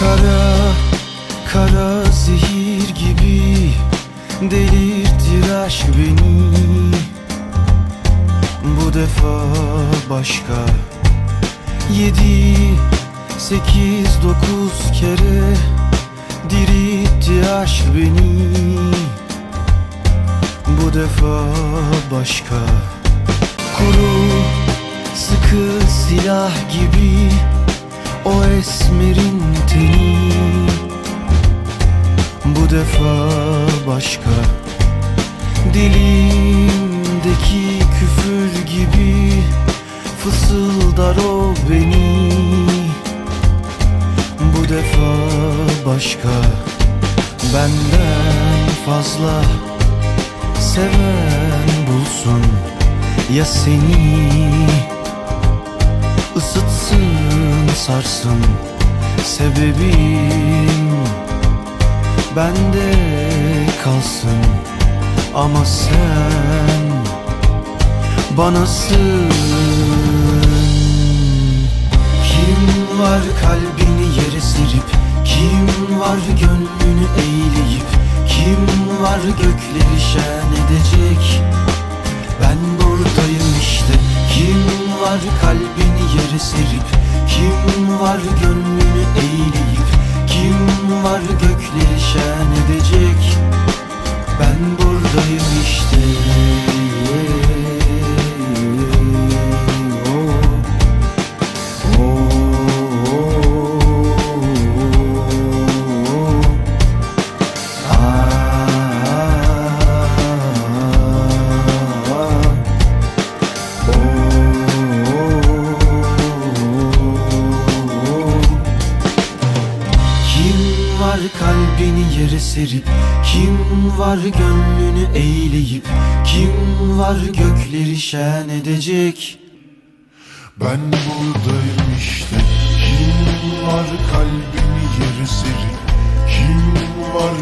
Kara, kara zehir gibi delirtir aşk beni. Bu defa başka Yedi, sekiz, dokuz kere diritti aşk beni. Bu defa başka Kuru, sıkı silah gibi o esmerin teni. Bu defa başka Dilimdeki küfür gibi Fısıldar o beni. Bu defa başka Benden fazla Seven bulsun Ya seni sarsın Sebebim. Bende kalsın Ama sen banasın Kim var kalbini yere serip Kim var gönlünü eğleyip Kim var gökleri şen edecek? Ben buradayım işte. Kim var kalbini yere serip Kim var kalbini yere serip Kim var gönlünü eğleyip Kim var gökleri şen edecek? Ben buradayım işte. Kim var kalbimi yere serip Kim var